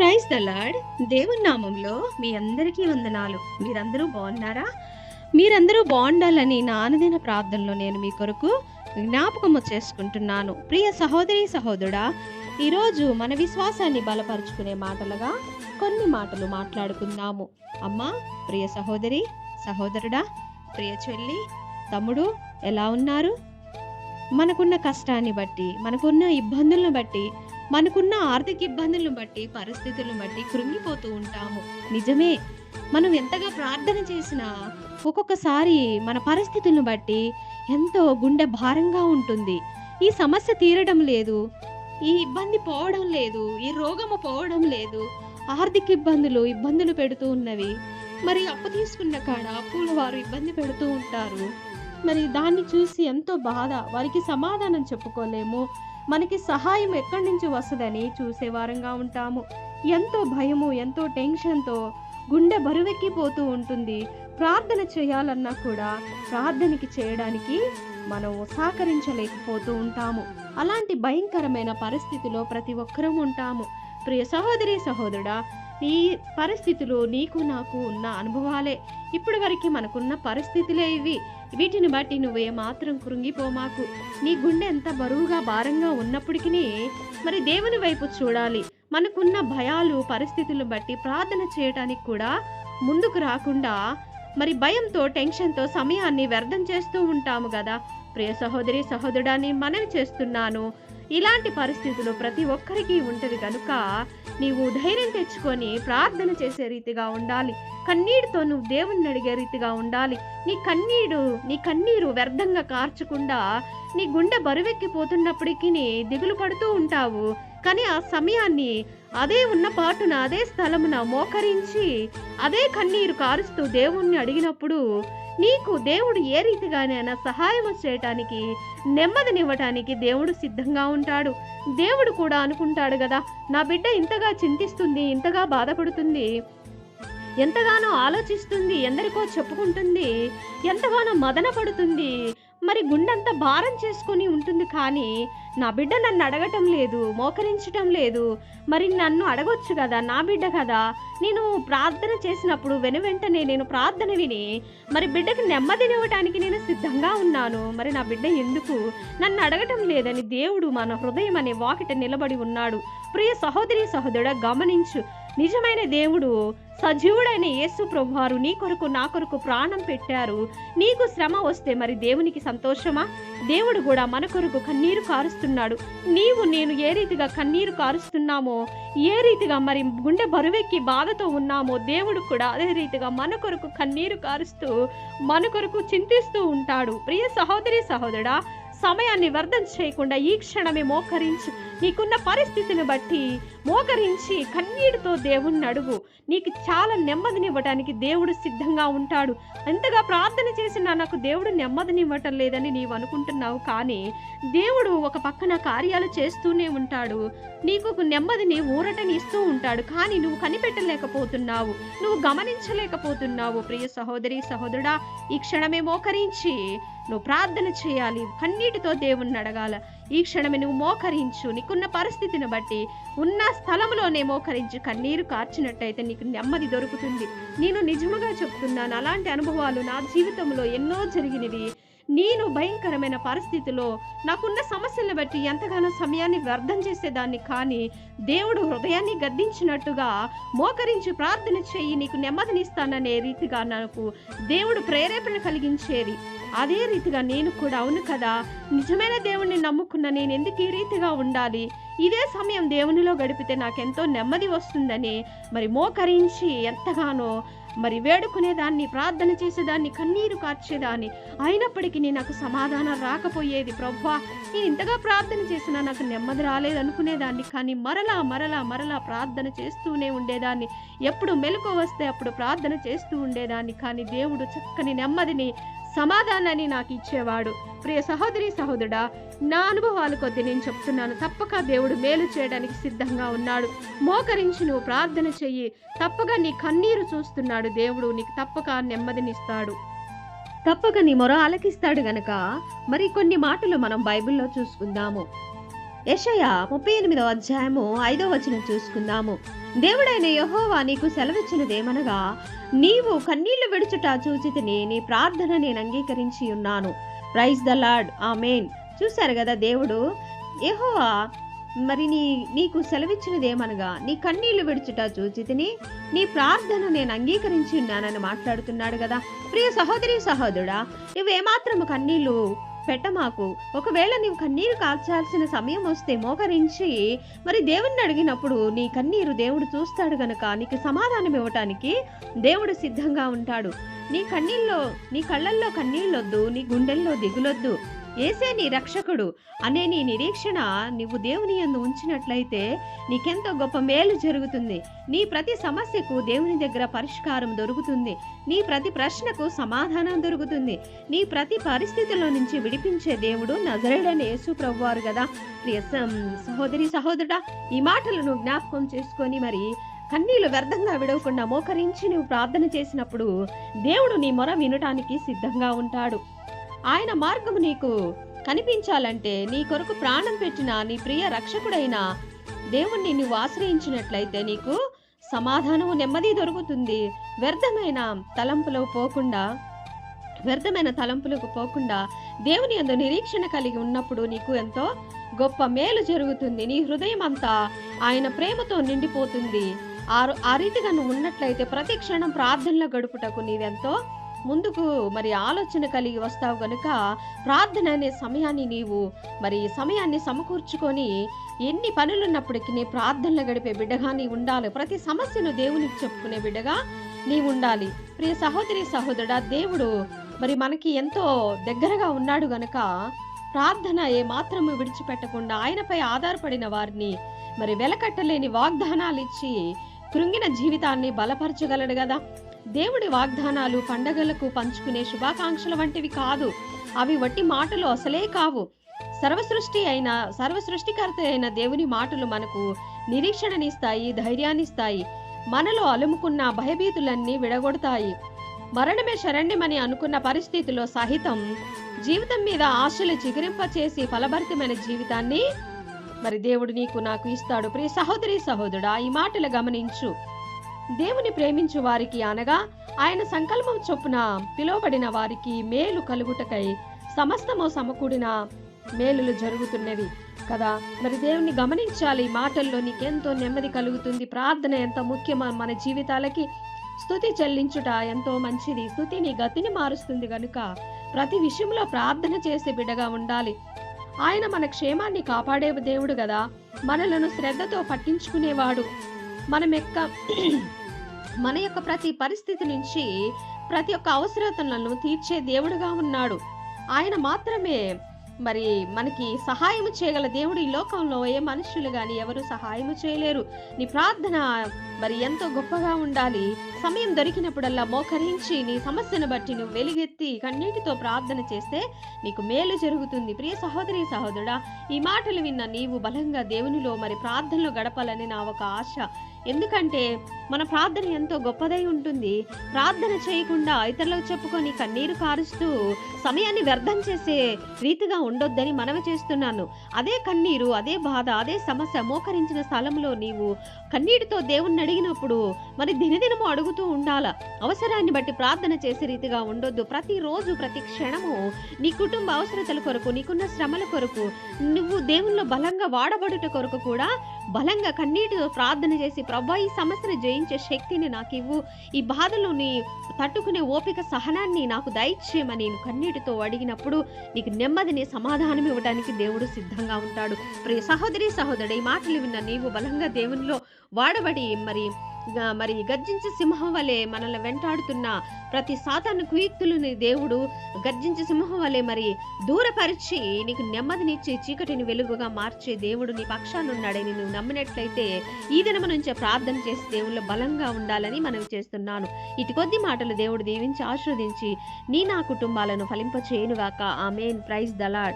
Praise the lord. దేవుని నామంలో మీ అందరికీ వందనాలు. మీరందరూ బాగున్నారా? మీరందరూ బాగుండాలని నా అనుదిన ప్రార్థనలో నేను మీ కొరకు జ్ఞాపకము చేసుకుంటున్నాను. ప్రియ సహోదరి సహోదరుడా ఈరోజు మన విశ్వాసాన్ని బలపరుచుకునే మాటలుగా కొన్ని మాటలు మాట్లాడుకుందాము. అమ్మా ప్రియ సహోదరి సహోదరుడా ప్రియ చెల్లి తమ్ముడు ఎలా ఉన్నారు? మనకున్న కష్టాన్ని బట్టి మనకున్న ఇబ్బందులను బట్టి మనకున్న ఆర్థిక ఇబ్బందులను బట్టి పరిస్థితులను బట్టి కృంగిపోతూ ఉంటాము. నిజమే మనం ఎంతగా ప్రార్థన చేసినా ఒక్కొక్కసారి మన పరిస్థితులను బట్టి ఎంతో గుండె భారంగా ఉంటుంది. ఈ సమస్య తీరడం లేదు ఈ ఇబ్బంది పోవడం లేదు ఈ రోగము పోవడం లేదు. ఆర్థిక ఇబ్బందులు ఇబ్బందులు పెడుతూ ఉన్నవి. మరి అప్పు తీసుకున్న కాడ అప్పుల వారు ఇబ్బంది పెడుతూ ఉంటారు. మరి దాన్ని చూసి ఎంతో బాధ. వారికి సమాధానం చెప్పుకోలేము. మనకి సహాయం ఎక్కడి నుంచి వస్తుందని చూసేవారంగా ఉంటాము. ఎంతో భయము ఎంతో టెన్షన్తో గుండె బరువెక్కిపోతూ ఉంటుంది. ప్రార్థన చేయాలన్నా కూడా ప్రార్థనకి చేయడానికి మనం సహకరించలేకపోతూ ఉంటాము. అలాంటి భయంకరమైన పరిస్థితిలో ప్రతి ఒక్కరూ ఉంటాము. ప్రియ సహోదరి సహోదరుడా ఈ పరిస్థితులు నీకు నాకు ఉన్న అనుభవాలే. ఇప్పటి వరకు మనకున్న పరిస్థితులే ఇవి. వీటిని బట్టి నువ్వు మాత్రం కృంగిపోమాకు నీ గుండె ఎంత బరువుగా భారంగా ఉన్నప్పటికీ మరి దేవుని వైపు చూడాలి. మనకున్న భయాలు పరిస్థితులను బట్టి ప్రార్థన చేయటానికి కూడా ముందుకు రాకుండా మరి భయంతో టెన్షన్తో సమయాన్ని వ్యర్థం చేస్తూ ఉంటాము కదా. ప్రియ సహోదరి సహోదరుడాన్ని మనవి చేస్తున్నాను. ఇలాంటి పరిస్థితులు ప్రతి ఒక్కరికి ఉంటుంది కనుక నీవు ధైర్యం తెచ్చుకొని ప్రార్థన చేసే రీతిగా ఉండాలి. కన్నీటితో నువ్వు దేవుణ్ణి అడిగే రీతిగా ఉండాలి. నీ కన్నీడు నీ కన్నీరు వ్యర్థంగా కార్చకుండా నీ గుండె బరువెక్కిపోతున్నప్పటికీ దిగులు పడుతూ ఉంటావు. కానీ ఆ సమయాన్ని అదే ఉన్న పాటున అదే స్థలమున మోకరించి అదే కన్నీరు కారుస్తూ దేవుణ్ణి అడిగినప్పుడు నీకు దేవుడు ఏ రీతిగానైనా సహాయం చేయటానికి నెమ్మదినివ్వటానికి దేవుడు సిద్ధంగా ఉంటాడు. దేవుడు కూడా అనుకుంటాడు కదా నా బిడ్డ ఇంతగా చింతిస్తుంది ఇంతగా బాధపడుతుంది ఎంతగానో ఆలోచిస్తుంది ఎందరికో చెప్పుకుంటుంది ఎంతగానో మదన పడుతుంది మరి గుండంతా భారం చేసుకొని ఉంటుంది కానీ నా బిడ్డ నన్ను అడగటం లేదు మోకరించటం లేదు. మరి నన్ను అడగొచ్చు కదా నా బిడ్డ కదా? నేను ప్రార్థన చేసినప్పుడు వెను వెంటనే నేను ప్రార్థన విని మరి బిడ్డకి నెమ్మదినివ్వటానికి నేను సిద్ధంగా ఉన్నాను. మరి నా బిడ్డ ఎందుకు? నన్ను అడగటం లేదని దేవుడు మన హృదయం అనే వాకిట నిలబడి ఉన్నాడు. ప్రియ సహోదరి సహోదరుడ గమనించు నిజమైన దేవుడు సజీవుడైన యేసు ప్రభువారు నీ కొరకు నా కొరకు ప్రాణం పెట్టారు. నీకు శ్రమ వస్తే మరి దేవునికి సంతోషమా? దేవుడు కూడా మన కొరకు కన్నీరు కారుస్తున్నాడు. నీవు నేను ఏ రీతిగా కన్నీరు కారుస్తున్నామో ఏ రీతిగా మరి గుండె బరువెక్కి బాధతో ఉన్నామో దేవుడు కూడా అదే రీతిగా మన కొరకు కన్నీరు కారుస్తూ మన కొరకు చింతిస్తూ ఉంటాడు. ప్రియ సహోదరి సహోదరా సమయాన్ని వ్యర్థం చేయకుండా ఈ క్షణమే మోకరించు నీకున్న పరిస్థితిని బట్టి మోకరించి కన్నీటితో దేవుణ్ణి అడుగు. నీకు చాలా నెమ్మదినివ్వటానికి దేవుడు సిద్ధంగా ఉంటాడు. ఎంతగా ప్రార్థన చేసినా నాకు దేవుడు నెమ్మదినివ్వటం లేదని నీవు అనుకుంటున్నావు కానీ దేవుడు ఒక పక్కన కార్యాలు చేస్తూనే ఉంటాడు. నీకు నెమ్మదిని ఊరటని ఇస్తూ ఉంటాడు కానీ నువ్వు కనిపెట్టలేకపోతున్నావు. నువ్వు గమనించలేకపోతున్నావు. ప్రియ సహోదరి సహోదరుడా ఈ క్షణమే మోకరించి నువ్వు ప్రార్థన చేయాలి. కన్నీటితో దేవుణ్ణి అడగాల. ఈ క్షణమే నువ్వు మోకరించు. నీకున్న పరిస్థితిని బట్టి ఉన్న స్థలంలోనే మోకరించి కన్నీరు కార్చినట్టయితే నీకు నెమ్మది దొరుకుతుంది. నేను నిజముగా చెప్తున్నాను. అలాంటి అనుభవాలు నా జీవితంలో ఎన్నో జరిగినవి. నేను భయంకరమైన పరిస్థితిలో నాకున్న సమస్యలను బట్టి ఎంతగానో సమయాన్ని వ్యర్థం చేసేదాన్ని కానీ దేవుడు హృదయాన్ని గద్దించినట్టుగా మోకరించి ప్రార్థన చేయి నీకు నెమ్మదినిస్తాననే రీతిగా నాకు దేవుడు ప్రేరేపణ కలిగించేది. అదే రీతిగా నేను కూడా అవును కదా నిజమైన దేవుణ్ణి నమ్ముకున్న నేను ఎందుకు ఈ రీతిగా ఉండాలి? ఇదే సమయం దేవునిలో గడిపితే నాకెంతో నెమ్మది వస్తుందని మరి మోకరించి ఎంతగానో మరి వేడుకునేదాన్ని ప్రార్థన చేసేదాన్ని కన్నీరు కార్చేదాన్ని. అయినప్పటికీ నాకు సమాధానం రాకపోయేది ప్రభా నేను ఇంతగా ప్రార్థన చేసినా నాకు నెమ్మది రాలేదనుకునేదాన్ని. కానీ మరలా మరలా మరలా ప్రార్థన చేస్తూనే ఉండేదాన్ని. ఎప్పుడు మెలకు వస్తే అప్పుడు ప్రార్థన చేస్తూ ఉండేదాన్ని. కానీ దేవుడు చక్కని నెమ్మదిని సమాధానాన్ని నాకు ఇచ్చేవాడు. ప్రియ సహోదరి సహోదరుడా నా అనుభవాలు కొద్ది నేను చెప్తున్నాను. తప్పక దేవుడు మేలు చేయడానికి సిద్ధంగా ఉన్నాడు. మోకరించి నువ్వు ప్రార్థన చెయ్యి. తప్పక నీ కన్నీరు చూస్తున్నాడు దేవుడు. నీకు తప్పక నెమ్మదినిస్తాడు. తప్పక నీ మొర ఆలకిస్తాడు గనక. మరి కొన్ని మాటలు మనం బైబిల్లో చూసుకుందాము. యషయ ముప్పై ఎనిమిదవ అధ్యాయము ఐదో వచనం చూసుకుందాము. దేవుడైన యహోవా నీకు సెలవిచ్చినదేమనగా నీవు కన్నీళ్ళు విడుచుట చూచితిని నీ ప్రార్థన నేను అంగీకరించి ఉన్నాను. ప్రైజ్ ద లార్డ్ ఆ మెయిన్ చూశారు కదా దేవుడు? యహోవా మరి నీ నీకు సెలవిచ్చినదేమనగా నీ కన్నీళ్ళు విడుచుట చూచితిని నీ ప్రార్థన నేను అంగీకరించి ఉన్నానని మాట్లాడుతున్నాడు కదా. ప్రియ సహోదరి సహోదరుడా నువ్వేమాత్రము కన్నీళ్ళు పెట్టమాకు ఒకవేళ నీవు కన్నీరు కాల్చాల్సిన సమయం వస్తే మోకరించి మరి దేవుణ్ణి అడిగినప్పుడు నీ కన్నీరు దేవుడు చూస్తాడు గనక నీకు సమాధానం ఇవ్వటానికి దేవుడు సిద్ధంగా ఉంటాడు. నీ కన్నీళ్ళలో నీ కళ్ళల్లో కన్నీళ్ళొద్దు నీ గుండెల్లో దిగులొద్దు. ఏసే నీ రక్షకుడు అనే నీ నిరీక్షణ నువ్వు దేవుని యందు ఉంచినట్లయితే నీకెంతో గొప్ప మేలు జరుగుతుంది. నీ ప్రతి సమస్యకు దేవుని దగ్గర పరిష్కారం దొరుకుతుంది. నీ ప్రతి ప్రశ్నకు సమాధానం దొరుకుతుంది. నీ ప్రతి పరిస్థితుల్లో నుంచి విడిపించే దేవుడు నజరేడని యేసు ప్రభువారు కదా. ప్రియ సహోదరి సహోదరుడా ఈ మాటలను జ్ఞాపకం చేసుకొని మరి కన్నీళ్ళు వ్యర్థంగా విడవకుండా మోకరించి నువ్వు ప్రార్థన చేసినప్పుడు దేవుడు నీ మొర వినటానికి సిద్ధంగా ఉంటాడు. ఆయన మార్గము నీకు కనిపించాలంటే నీ కొరకు ప్రాణం పెట్టిన నీ ప్రియ రక్షకుడైన దేవుణ్ణి నువ్వు ఆశ్రయించినట్లయితే నీకు సమాధానము నెమ్మది దొరుకుతుంది. వ్యర్థమైన తలంపులో పోకుండా వ్యర్థమైన తలంపులకు పోకుండా దేవుని యందు నిరీక్షణ కలిగి ఉన్నప్పుడు నీకు ఎంతో గొప్ప మేలు జరుగుతుంది. నీ హృదయం అంతా ఆయన ప్రేమతో నిండిపోతుంది. ఆ ఆ రీతిగా నువ్వు ఉన్నట్లయితే ప్రతి క్షణం ప్రార్థనలో గడుపుటకు నీవెంతో ముందుకు మరి ఆలోచన కలిగి వస్తావు గనుక ప్రార్థన అనే సమయాన్ని నీవు మరి సమయాన్ని సమకూర్చుకొని ఎన్ని పనులున్నప్పటికీ ప్రార్థనలు గడిపే బిడ్డగా నీ ఉండాలి. ప్రతి సమస్యను దేవునికి చెప్పుకునే బిడ్డగా నీ ఉండాలి. ప్రియ సహోదరి సహోదరుడా దేవుడు మరి మనకి ఎంతో దగ్గరగా ఉన్నాడు గనక ప్రార్థన ఏ మాత్రము విడిచిపెట్టకుండా ఆయనపై ఆధారపడిన వారిని మరి వెలకట్టలేని వాగ్దానాలు ఇచ్చి కృంగిన జీవితాన్ని బలపరచగలడు కదా. దేవుడి వాగ్దానాలు పండగలకు పంచుకునే శుభాకాంక్షల వంటివి కాదు. అవి వట్టి మాటలు అసలే కావు. సర్వసృష్టి అయిన సర్వసృష్టికర్త అయిన దేవుని మాటలు మనకు నిరీక్షణనిస్తాయి ధైర్యాన్నిస్తాయి. మనలో అలుముకున్న భయభీతులన్నీ విడగొడతాయి. మరణమే శరణ్యమని అనుకున్న పరిస్థితిలో సహితం జీవితం మీద ఆశలు చిగురింపచేసి ఫలభరితమైన జీవితాన్ని మరి దేవుడు నీకు నాకు ఇస్తాడు. ప్రియ సహోదరి సహోదరుడా ఈ మాటలు గమనించు. దేవుని ప్రేమించు వారికి అనగా ఆయన సంకల్పం చొప్పున పిలువబడిన వారికి మేలు కలుగుటకై సమస్తము సమకూడిన మేలులు జరుగుతున్నవి. కదా? మరి దేవుని గమనించాలి మాటల్లో నీకెంతో నెమ్మది కలుగుతుంది. ప్రార్థన ఎంత ముఖ్యమో మన జీవితాలకి. స్థుతి చెల్లించుట ఎంతో మంచిది. స్థుతిని గతిని మారుస్తుంది గనుక ప్రతి విషయంలో ప్రార్థన చేసే బిడ్డగా ఉండాలి. ఆయన మన క్షేమాన్ని కాపాడే దేవుడు కదా. మనలను శ్రద్ధతో పట్టించుకునేవాడు. మనం ఎక్క మన యొక్క ప్రతి పరిస్థితి నుంచి ప్రతి ఒక్క అవసరతలను తీర్చే దేవుడుగా ఉన్నాడు. ఆయన మాత్రమే మరి మనకి సహాయం చేయగల దేవుడు ఈ లోకంలో. ఏ మనుషులు కానీ ఎవరు సహాయం చేయలేరు. నీ ప్రార్థన మరి ఎంతో గొప్పగా ఉండాలి. సమయం దొరికినప్పుడల్లా మోకరించి నీ సమస్యను బట్టి నువ్వు వెలుగెత్తి కన్నీటితో ప్రార్థన చేస్తే నీకు మేలు జరుగుతుంది. ప్రియ సహోదరి సహోదరుడా ఈ మాటలు విన్న నీవు బలంగా దేవునిలో మరి ప్రార్థనలు గడపాలని నా ఒక ఆశ. ఎందుకంటే మన ప్రార్థన ఎంతో గొప్పదై ఉంటుంది. ప్రార్థన చేయకుండా ఇతరులకు చెప్పుకొని కన్నీరు కారుస్తూ సమయాన్ని వ్యర్థం చేసే రీతిగా ఉండొద్దని మనవి చేస్తున్నాను. అదే కన్నీరు అదే బాధ అదే సమస్య మోకరించిన స్థలంలో నీవు కన్నీటితో దేవుణ్ణి అడిగినప్పుడు మరి దినదినము అడుగుతూ ఉండాల. అవసరాన్ని బట్టి ప్రార్థన చేసే రీతిగా ఉండొద్దు. ప్రతిరోజు ప్రతి క్షణము నీ కుటుంబ అవసరతల కొరకు నీకున్న శ్రమల కొరకు నువ్వు దేవుల్లో బలంగా వాడబడుట కొరకు కూడా బలంగా కన్నీటితో ప్రార్థన చేసి ప్రభా ఈ సమస్యను జయించే శక్తిని నాకు ఇవ్వు ఈ బాధలోని తట్టుకునే ఓపిక సహనాన్ని నాకు దయచేయమని నేను కన్నీటితో అడిగినప్పుడు నీకు నెమ్మదిని సమాధానం ఇవ్వడానికి దేవుడు సిద్ధంగా ఉంటాడు. ప్రియ సహోదరి సహోదరి ఈ మాటలు విన్న నీవు బలంగా దేవునిలో వాడబడి మరి మరి గర్జించే సింహం వలె మనల్ని వెంటాడుతున్న ప్రతి సాతాను కుయుక్తులని దేవుడు గర్జించే సింహం వలె మరి దూరపరిచి నీకు నెమ్మదినిచ్చి చీకటిని వెలుగుగా మార్చే దేవుడు నీ పక్షాన నువ్వు నమ్మినట్లయితే ఈ దినము నుంచే ప్రార్థన చేసి దేవుళ్ళు బలంగా ఉండాలని మనం చేస్తున్నాను. ఇటు కొద్ది మాటలు దేవుడు దీవించి ఆశీర్వదించి నీ నా కుటుంబాలను ఫలింప ఆ ఆమెన్. Praise the Lord